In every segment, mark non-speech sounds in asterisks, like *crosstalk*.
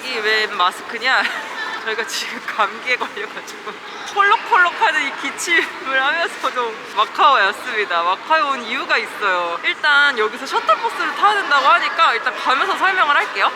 갑자기 웬 마스크냐? *laughs* 저희가 지금 감기에 걸려가지고 콜록콜록하는 이 기침을 하면서도 마카오에 왔습니다. 마카오에 온 이유가 있어요. 일단 여기서 셔틀버스를 타야 된다고 하니까 일단 가면서 설명을 할게요.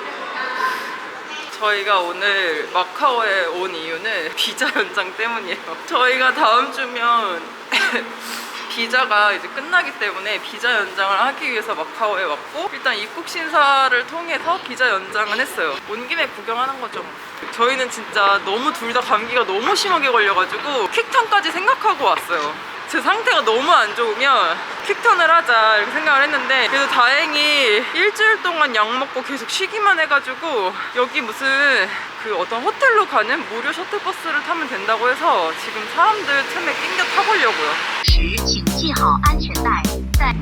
저희가 오늘 마카오에 온 이유는 *laughs* 비자 연장 때문이에요. 저희가 다음 주면 *laughs* 비자가 이제 끝나기 때문에 비자 연장을 하기 위해서 마카오에 왔고 일단 입국 심사를 통해서 비자 연장은 했어요. 온 김에 구경하는 거죠. 저희는 진짜 너무 둘 다 감기가 너무 심하게 걸려가지고 퀵턴까지 생각하고 왔어요. 제 상태가 너무 안 좋으면 퀵턴을 하자 이렇게 생각을 했는데 그래도 다행히 일주일 동안 약 먹고 계속 쉬기만 해가지고 여기 무슨 그 어떤 호텔로 가는 무료 셔틀버스를 타면 된다고 해서 지금 사람들 틈에 낑겨 타보려고요 系好安全带，在。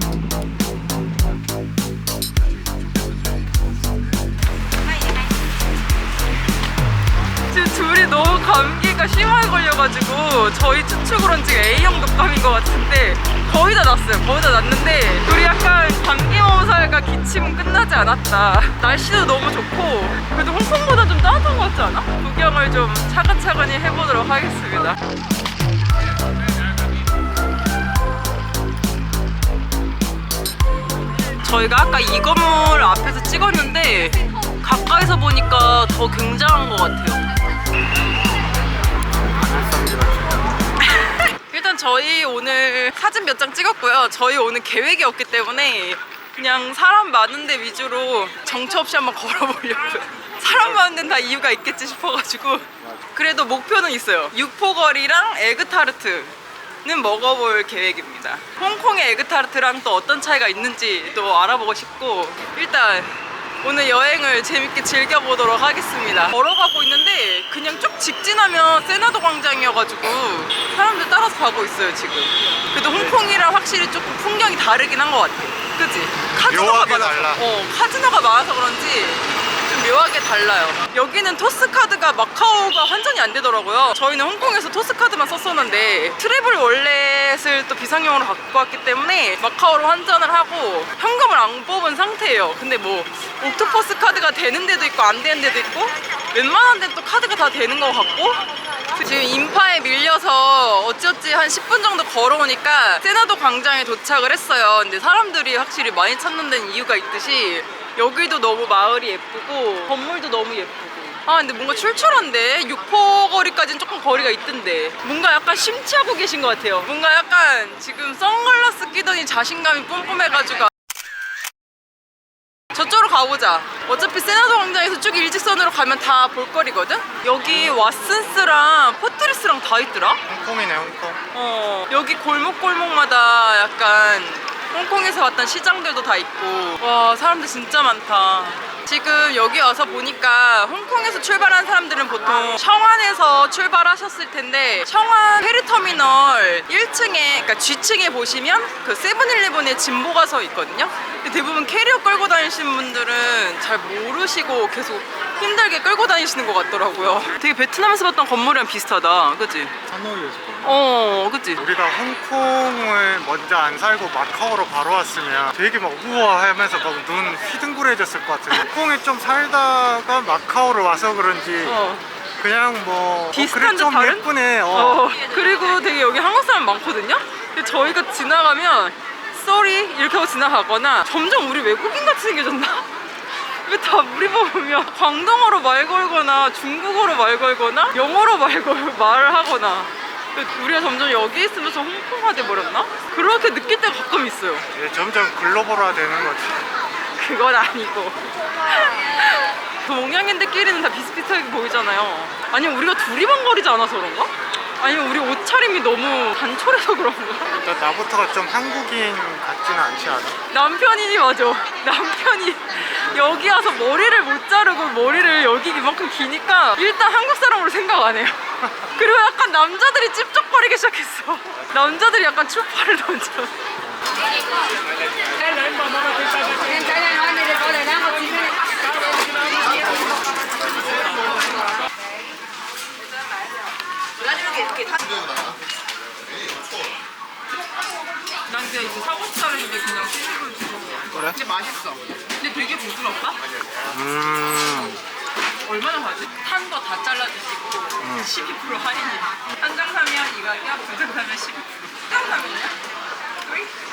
지금 둘이 너무 감기가 심하게 걸려가지고 저희 추측으로는 지금 A형 독감인 것 같은데 거의 다 났어요. 거의 다 났는데 둘이 약간 감기 몸살과 기침은 끝나지 않았다. 날씨도 너무 좋고 그래도 홍콩보다 좀 따뜻한 것 같지 않아? 구경을 좀 차근차근히 해보도록 하겠습니다. 저희가 아까 이 건물 앞에서 찍었는데 가까이서 보니까 더 굉장한 것 같아요. *laughs* 일단 저희 오늘 사진 몇 장 찍었고요. 저희 오늘 계획이 없기 때문에 그냥 사람 많은데 위주로 정처 없이 한번 걸어보려고요. *laughs* 사람 많은 데는 다 이유가 있겠지 싶어가지고 그래도 목표는 있어요. 육포거리랑 에그타르트 는 먹어볼 계획입니다. 홍콩의 에그타르트랑 또 어떤 차이가 있는지 또 알아보고 싶고 일단 오늘 여행을 재밌게 즐겨보도록 하겠습니다. 걸어가고 있는데 그냥 쭉 직진하면 세나도 광장이어가지고 사람들 따라서 가고 있어요 지금. 그래도 홍콩이랑 확실히 조금 풍경이 다르긴 한 것 같아. 그치? 카지노가 많아서. 달라. 어, 카지노가 많아서 그런지 좀 묘하게 달라요. 여기는 토스 카드가 마카오가 환전이 안 되더라고요. 저희는 홍콩에서 토스 카드만 썼었는데 트래블 월렛을 또 비상용으로 갖고 왔기 때문에 마카오로 환전을 하고 현금을 안 뽑은 상태예요. 근데 뭐 옥토퍼스 카드가 되는 데도 있고 안 되는 데도 있고 웬만한 데는 또 카드가 다 되는 것 같고 지금 인파에 밀려서 어찌어찌 한 10분 정도 걸어오니까 세나도 광장에 도착을 했어요. 근데 사람들이 확실히 많이 찾는 데는 이유가 있듯이 여기도 너무 마을이 예쁘고 건물도 너무 예쁘고 아 근데 뭔가 출출한데 육포 거리까지는 조금 거리가 있던데 뭔가 약간 심취하고 계신 것 같아요 뭔가 약간 지금 선글라스 끼더니 자신감이 뿜뿜해가지고 저쪽으로 가보자. 어차피 세나도 광장에서 쭉 일직선으로 가면 다 볼거리거든? 여기 왓슨스랑 포트리스랑 다 있더라? 홍콩이네 홍콩 어, 여기 골목골목마다 약간 홍콩에서 왔던 시장들도 다 있고. 와 사람들 진짜 많다 지금 여기 와서 보니까 홍콩에서 출발한 사람들은 보통 청안에서 출발하셨을 텐데 청안 페리터미널 1층에 그러니까 G층에 보시면 그 세븐일레븐에 진보가 서 있거든요. 근데 대부분 캐리어 끌고 다니시는 분들은 잘 모르시고 계속 힘들게 끌고 다니시는 것 같더라고요. 되게 베트남에서 봤던 건물이랑 비슷하다. 그치? 하노이에서 어, 그치? 우리가 홍콩을 먼저 안 살고 마카오로 바로 왔으면 되게 막 우와 하면서 막 눈 휘둥그레졌을 것 같은데 홍콩에 좀 살다가 마카오를 와서 그런지 어. 그냥 뭐 어, 비슷한 그래 듯좀 다른? 예쁘네 어. 어. 그리고 되게 여기 한국 사람 많거든요? 근데 저희가 지나가면 쏘리 이렇게 하고 지나가거나 점점 우리 외국인 같이 생겨졌나? *laughs* 왜 다 우리 보면 광동어로 말 걸거나 중국어로 말 걸거나 영어로 말 걸, 말을 하거나 우리가 점점 여기 있으면서 홍콩화 돼버렸나? 그렇게 느낄 때가 가끔 있어요 이제 점점 글로벌화 되는 거지 그건 아니고 *laughs* 동양인들끼리는 다 비슷비슷하게 보이잖아요 아니 우리가 두리번거리지 않아서 그런가? 아니면 우리 옷차림이 너무 단촐해서 그런가? 일단 나부터가 좀 한국인 같지는 않지 않아? 남편이니 맞아 남편이 여기 와서 머리를 못 자르고 머리를 여기 이만큼 기니까 일단 한국 사람으로 생각 안 해요 그리고 약간 남자들이 찝쩍거리기 시작했어 남자들이 약간 추파를 던져 난 그냥 이거 사고 싶다는 게 그냥 시식을 주고 그래? 근데 맛있어 근데 되게 부드럽다? 음 얼마나 하지? 탄 거 다 잘라주시고 12% 할인이. 한장 사면 이 가격, 두장 사면 12%. 한 장 사면요? Three? Three? 어, 오케이. Three, 12%.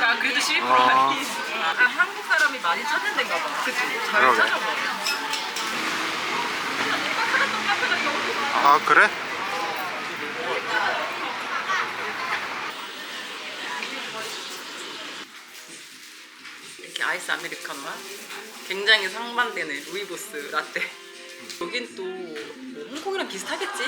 아, 그래도 12% 아. 할인. 아, 한국 사람이 많이 찾는 데인가 봐. 그치? 잘 그러게. 찾아봐. 아 그래? 이렇게 아이스 아메리카노와 굉장히 상반되는 루이보스 라떼. 여긴 또뭐 홍콩이랑 비슷하겠지?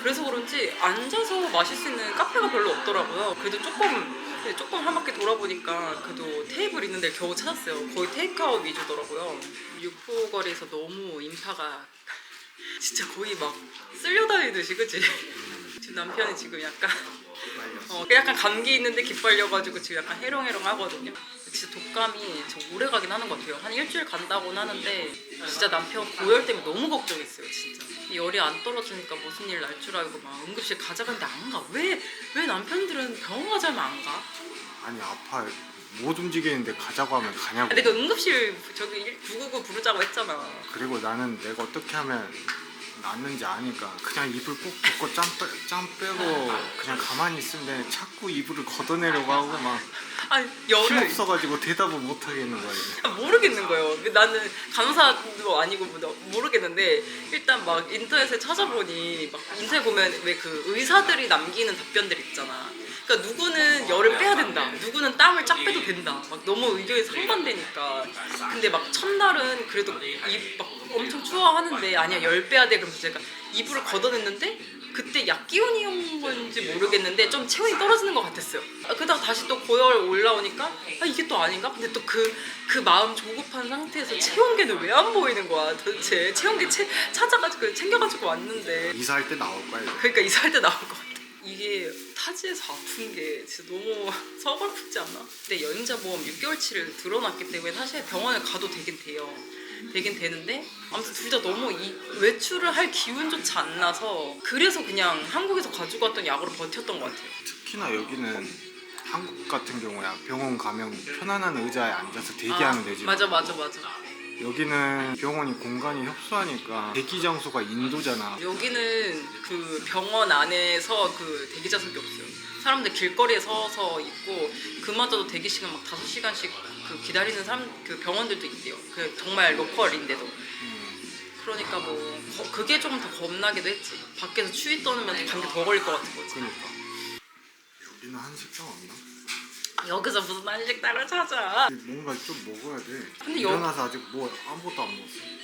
그래서 그런지 앉아서 마실 수 있는 카페가 별로 없더라고요. 그래도 조금 네, 조금 한 바퀴 돌아보니까 그래도 테이블 있는 데를 겨우 찾았어요. 거의 테이크아웃 위주더라고요. 육포거리에서 너무 인파가 *laughs* 진짜 거의 막 쓸려다니듯이 그치? *laughs* 지금 남편이 지금 약간 어, 약간 감기 있는데 기빨려가지고 지금 약간 해롱해롱 하거든요. 진짜 독감이 저 오래 가긴 하는 것 같아요. 한 일주일 간다고는 하는데 진짜 남편 고열 때문에 너무 걱정했어요, 진짜. 열이 안 떨어지니까 무슨 일 날 줄 알고 막 응급실 가자는데 안 가. 왜, 왜 남편들은 병원 가자면 안 가? 아니 아파 못 움직이는데 가자고 하면 가냐고 아, 내가 응급실 저기 999 부르자고 했잖아. 그리고 나는 내가 어떻게 하면 낫는지 아니까 그냥 이불 꼭 덮고 짬, 빼, 짬 빼고 그냥 가만히 있으면 돼. 자꾸 이불을 걷어내려고 하고 막 아니, 힘 열을 없어가지고 대답을 못 하겠는 거야 이게. 모르겠는 거예요. 나는 간호사도 아니고 뭐 모르겠는데 일단 막 인터넷에 찾아보니 막 인터넷 보면 왜 그 의사들이 남기는 답변들 있잖아. 그러니까 누구는 열을 빼야 된다. 누구는 땀을 쫙 빼도 된다. 막 너무 의견이 상반되니까. 근데 막 첫날은 그래도 입막 엄청 추워하는데 아니야 열 빼야 돼. 그러면서 제가 이불을 걷어냈는데 그때 약 기운이 온 건지 모르겠는데 좀 체온이 떨어지는 것 같았어요. 아, 그러다가 다시 또 고열 올라오니까 아 이게 또 아닌가? 근데 또 그 그 마음 조급한 상태에서 체온계는 왜 안 보이는 거야 도대체 체온계 채, 찾아가지고 챙겨가지고 왔는데 이사할 때 나올 거야 이제. 그러니까 이사할 때 나올 것 같아. 이게 타지에서 아픈 게 진짜 너무 *laughs* 서글프지 않아? 근데 여행자 보험 6개월치를 들어놨기 때문에 사실 병원을 가도 되긴 돼요. 되긴 되는데 아무튼 둘 다 너무 이 외출을 할 기운조차 안 나서 그래서 그냥 한국에서 가지고 왔던 약으로 버텼던 것 같아요. 특히나 여기는 한국 같은 경우야 병원 가면 편안한 의자에 앉아서 대기하면 아, 되지 맞아 맞아 맞아. 여기는 병원이 공간이 협소하니까 대기 장소가 인도잖아 여기는 그 병원 안에서 그 대기자석이 없어요. 사람들 길거리에 서서 있고 그마저도 대기 시간 막 다섯 시간씩 그 기다리는 사람 그 병원들도 있대요. 그 정말 로컬인데도. 그러니까 뭐 거- 그게 좀 더 겁나기도 했지. 밖에서 추위 떠누면 감기 더 걸릴 것 같은 거지. 그러니까 여기는 한식당 없나? 여기서 무슨 한식당을 찾아? 뭔가 좀 먹어야 돼 근데 여- 일어나서 아직 뭐 아무것도 안 먹었어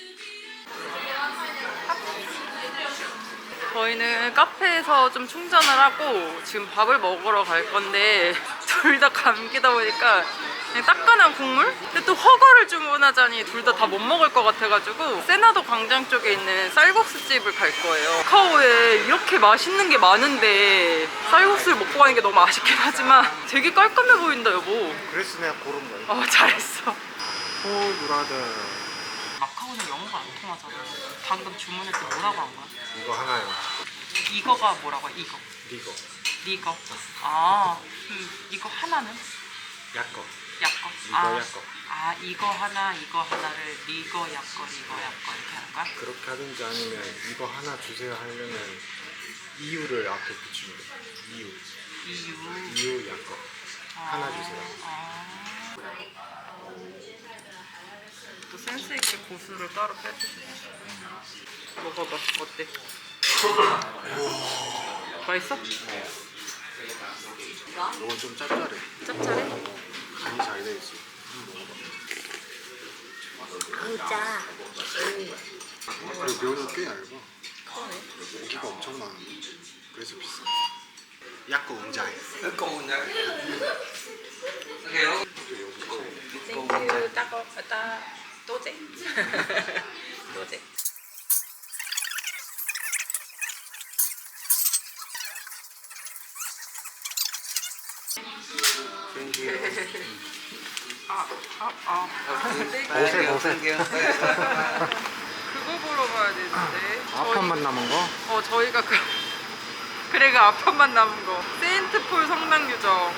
저희는 카페에서 좀 충전을 하고 지금 밥을 먹으러 갈 건데 *laughs* 둘 다 감기다 보니까 그냥 따끈한 국물? 근데 또 허거를 주문하자니 둘 다 다 못 먹을 것 같아가지고 세나도 광장 쪽에 있는 쌀국수 집을 갈 거예요. 카오에 이렇게 맛있는 게 많은데 쌀국수를 먹고 가는 게 너무 아쉽긴 하지만 되게 깔끔해 보인다 여보. 그래서 내가 고른 거야. 어 잘했어. 홀브라더. 마카오는 영어가 안 통하잖아. 방금 주문할 때 뭐라고 한 거야? 이거 하나요. 이거가 뭐라고 해? 이거. 이거. 이거. 아 음, 이거 하나는? 약거 약거. 이거 아, 약거. 아 이거 하나 이거 하나를 리거 약거 리거 약거 이렇게 거야? 그렇게 하든지 아니면 이거 하나 주세요 하려면 이유를 앞에 붙이면 돼 이유 이유. 이유 약거 하나 주세요 아. 또 센스 있게 고수를 따로 빼주셨어. 먹어봐. 어때? 맛있어? 이건 좀 짭짤해 짭짤해? 간이 잘돼 있어. 의자. 그리고 면은 꽤 얇아. 고기가 엄청 많은데. 그래서 비싸. 약거 응자해 땡큐 따거 따 또제? *laughs* 또제. 아, 아, 아. 보세 보세 그거 보러 가야 되는데. 앞판만 남은 거? 어, 저희가 그 그래 그 앞판만 남은 거. 세인트폴 성당 유적.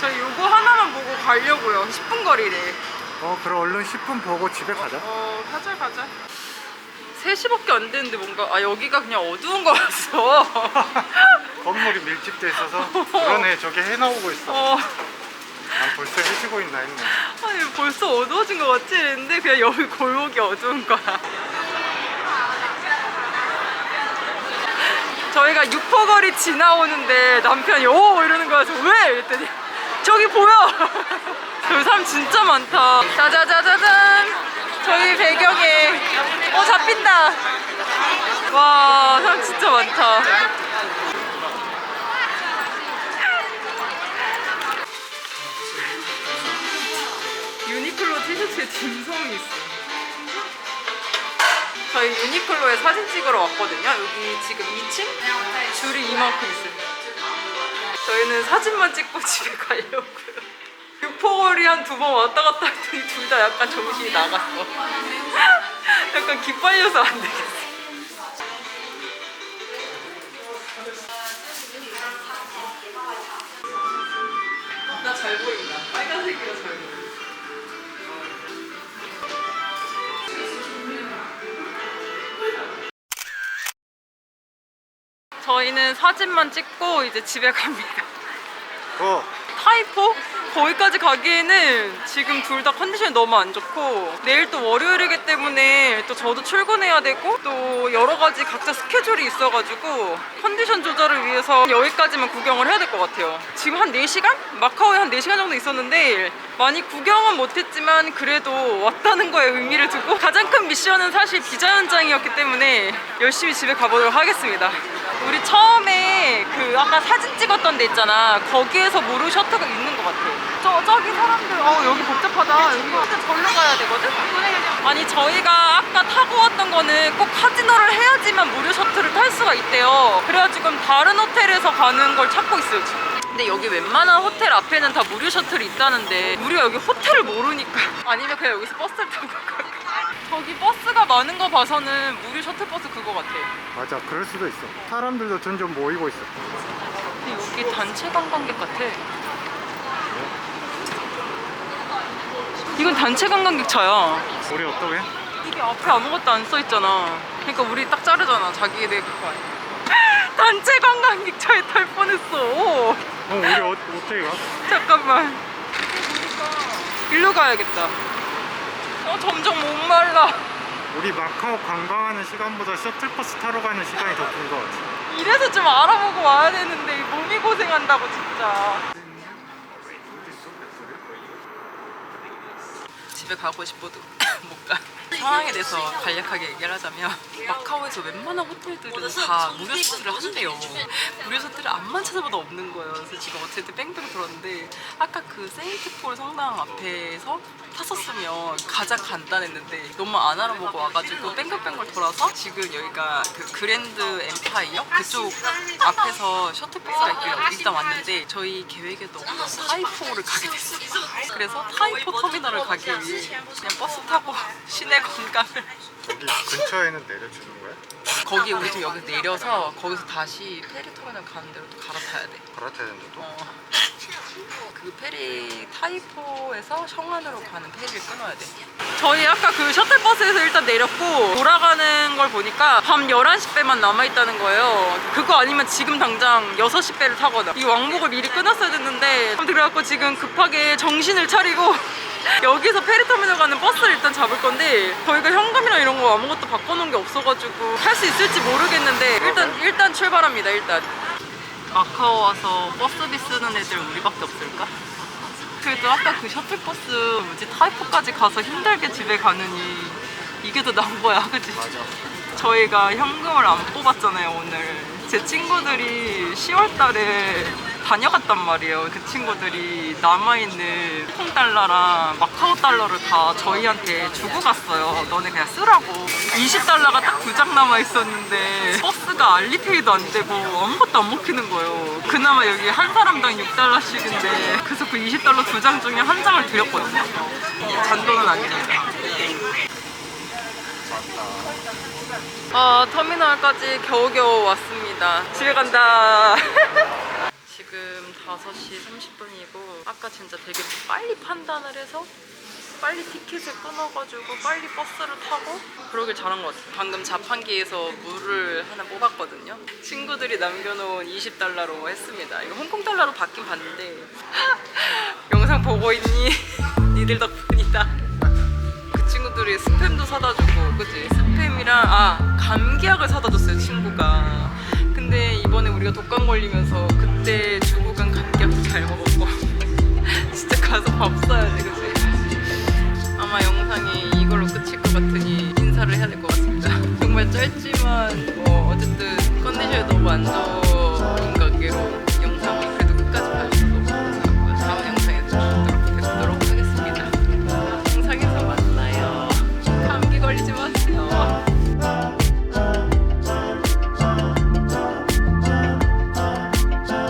저희 요거 하나만 보고 가려고요. 10분 거리래. 어 그럼 얼른 10분 보고 집에 가자 어 가자 가자 3시밖에 안 됐는데 뭔가 아 여기가 그냥 어두운 거였어 *laughs* 건물이 밀집돼 있어서 그러네 저게 해 나오고 있어 어 난 벌써 해지고 있나 했네. 아니 벌써 어두워진 것 같지? 했는데 그냥 여기 골목이 어두운 거야. 저희가 육포거리 지나오는데 남편이 오! 이러는 거야. 저 왜? 이랬더니 저기 보여. *laughs* 여기 사람 진짜 많다. 짜자자자잔! 저희 배경에. 어 잡힌다. 와 사람 진짜 많다 유니클로 티셔츠에 dim성이 있어. 저희 유니클로에 사진 찍으러 왔거든요. 여기 지금 2층? 줄이 이만큼 있어요. 저희는 사진만 찍고 *laughs* 집에 가려고요. 육포거리 한 두 번 왔다 갔다 했더니 둘 다 약간 정신이 나갔어. *laughs* 약간 기빨려서 안 되겠어. 나 잘. 빨간색이라 저희는 사진만 찍고 이제 집에 갑니다. 어 타이포? 거기까지 가기에는 지금 둘 다 컨디션이 너무 안 좋고 내일 또 월요일이기 때문에 또 저도 출근해야 되고 또 여러 가지 각자 스케줄이 있어가지고 컨디션 조절을 위해서 여기까지만 구경을 해야 될 것 같아요. 지금 한 4시간? 마카오에 한 4시간 정도 있었는데 많이 구경은 못했지만 그래도 왔다는 거에 의미를 두고 가장 큰 미션은 사실 비자 현장이었기 때문에 열심히 집에 가보도록 하겠습니다. 처음에 그 아까 사진 찍었던 데 있잖아. 거기에서 무료 셔터가 있는 것 같아. 저 저기 사람들 어 여기 복잡하다. 여기 절로 가야 되거든. 아니 저희가 아까 타고 왔던 거는 꼭 카지노를 해야지만 무료 셔틀을 탈 수가 있대요. 그래가지고 다른 호텔에서 가는 걸 찾고 있어요 지금. 근데 여기 웬만한 호텔 앞에는 다 무료 셔틀이 있다는데 우리가 여기 호텔을 모르니까 *laughs* 아니면 그냥 여기서 버스를 타고 갈까? 저기 버스가 많은 거 봐서는 무료 셔틀버스 그거 같아. 맞아 그럴 수도 있어 사람들도 점점 모이고 있어 근데 여기 단체 관광객 같아. 이건 단체 관광객 차야. 우리 어떠게? 이게 앞에 아무것도 안 써 있잖아. 그러니까 우리 딱 자르잖아. 자기네 그거 아니야. *laughs* 단체 관광객 차에 탈 뻔했어. 어 우리 어, 어떻게 가? 잠깐만. 일로 가야겠다. 어 점점 목말라. 우리 마카오 관광하는 시간보다 셔틀버스 타러 가는 시간이 더 긴 것 같아 이래서 좀 알아보고 와야 되는데 이 몸이 고생한다고 진짜. 집에 가고 싶어도 *coughs* 못 가. 상황에 대해서 간략하게 얘기를 하자면 마카오에서 웬만한 호텔들은 다 무료 셔틀을 한대요. 무료 셔틀을 앞만 찾아봐도 없는 거예요. 그래서 지금 어쨌든 뺑뺑 돌았는데 아까 그 세인트폴 성당 앞에서 탔었으면 가장 간단했는데 너무 안 알아보고 와가지고 뺑글뺑글 돌아서 지금 여기가 그 그랜드 엠파이어 그쪽 앞에서 셔틀버스가 있길래 일단 왔는데 저희 계획에도 타이포를 가게 됐어요. 그래서 타이포 터미널을 가기 위해 그냥 버스 타고 시내 관광을 여기 근처에는 내려주는 거야? 거기 우리 지금 여기서 내려서 거기서 다시 페리 터미널 가는 데로 또 갈아타야 돼. 갈아타야 된다고? 어. 그 페리 타이포에서 성안으로 가는 페리를 끊어야 돼. 저희 아까 그 셔틀버스에서 일단 내렸고 돌아가는 걸 보니까 밤 11시 배만 남아있다는 거예요. 그거 아니면 지금 당장 6시 배를 타거나 이 왕복을 미리 끊었어야 됐는데 그래갖고 지금 급하게 정신을 차리고 *laughs* 여기서 페리터미널 가는 버스를 일단 잡을 건데 저희가 현금이랑 이런 거 아무것도 바꿔놓은 게 없어가지고 탈 수 있을지 모르겠는데 일단 일단 출발합니다 일단 마카오 와서 버스비 쓰는 애들 우리밖에 없을까? 그래도 아까 그 셔틀버스 뭐지 타이포까지 가서 힘들게 집에 가느니 이게 더 나은 거야 그치? 맞아 저희가 현금을 안 뽑았잖아요 오늘 제 친구들이 10월 달에 다녀갔단 말이에요. 그 친구들이 남아있는 홍 달러랑 마카오 달러를 다 저희한테 주고 갔어요. 너네 그냥 쓰라고. 20달러가 딱 두 장 남아있었는데 버스가 알리페이도 안 되고 아무것도 안 먹히는 거예요. 그나마 여기 한 사람당 6달러씩인데 그래서 그 20달러 두 장 중에 한 장을 드렸거든요. 잔돈은 아닙니다 아 터미널까지 겨우겨우 왔습니다. 집에 간다 *laughs* 지금 5시 30분이고 아까 진짜 되게 빨리 판단을 해서 빨리 티켓을 끊어가지고 빨리 버스를 타고 그러길 잘한 것 같아요. 방금 자판기에서 물을 하나 뽑았거든요. 친구들이 남겨놓은 20달러로 했습니다. 이거 홍콩 달러로 받긴 봤는데 *laughs* 영상 보고 있니? *laughs* 니들 덕분이다. 그 친구들이 스팸도 사다 주고 그지 스팸이랑 아 감기약을 사다 줬어요 친구가 이번에 우리가 독감 걸리면서 그때 주고 간 감기약도 잘 먹었고 *laughs* 진짜 가서 밥 사야